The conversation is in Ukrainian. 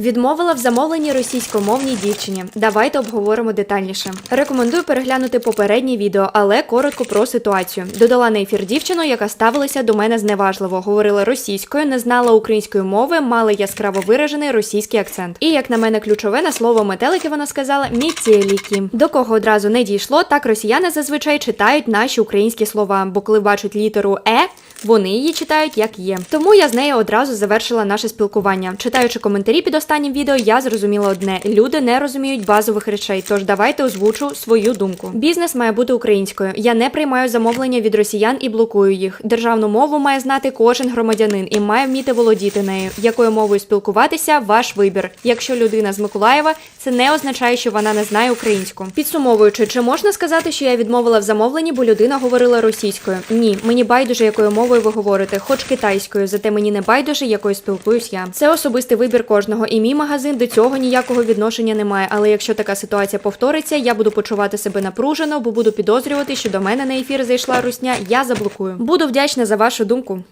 Відмовила в замовленні російськомовній дівчині. Давайте обговоримо детальніше. Рекомендую переглянути попереднє відео, але коротко про ситуацію. Додала на ефір дівчину, яка ставилася до мене зневажливо, говорила російською, не знала української мови, мала яскраво виражений російський акцент. І як на мене, ключове на слово метелики вона сказала міцєлікі. До кого одразу не дійшло, так росіяни зазвичай читають наші українські слова, бо коли бачать літеру е. Вони її читають як є. Тому я з нею одразу завершила наше спілкування. Читаючи коментарі під останнім відео, я зрозуміла одне: люди не розуміють базових речей. Тож давайте озвучу свою думку. Бізнес має бути українською. Я не приймаю замовлення від росіян і блокую їх. Державну мову має знати кожен громадянин і має вміти володіти нею. Якою мовою спілкуватися ваш вибір. Якщо людина з Миколаєва, це не означає, що вона не знає українську. Підсумовуючи, чи можна сказати, що я відмовила в замовленні, бо людина говорила російською? Ні, мені байдуже, якою мовою ви говорите, хоч китайською, зате мені не байдуже, якою спілкуюсь я. Це особистий вибір кожного, і мій магазин до цього ніякого відношення не має. Але якщо така ситуація повториться, я буду почувати себе напружено, бо буду підозрювати, що до мене на ефір зайшла русня. Я заблокую. Буду вдячна за вашу думку.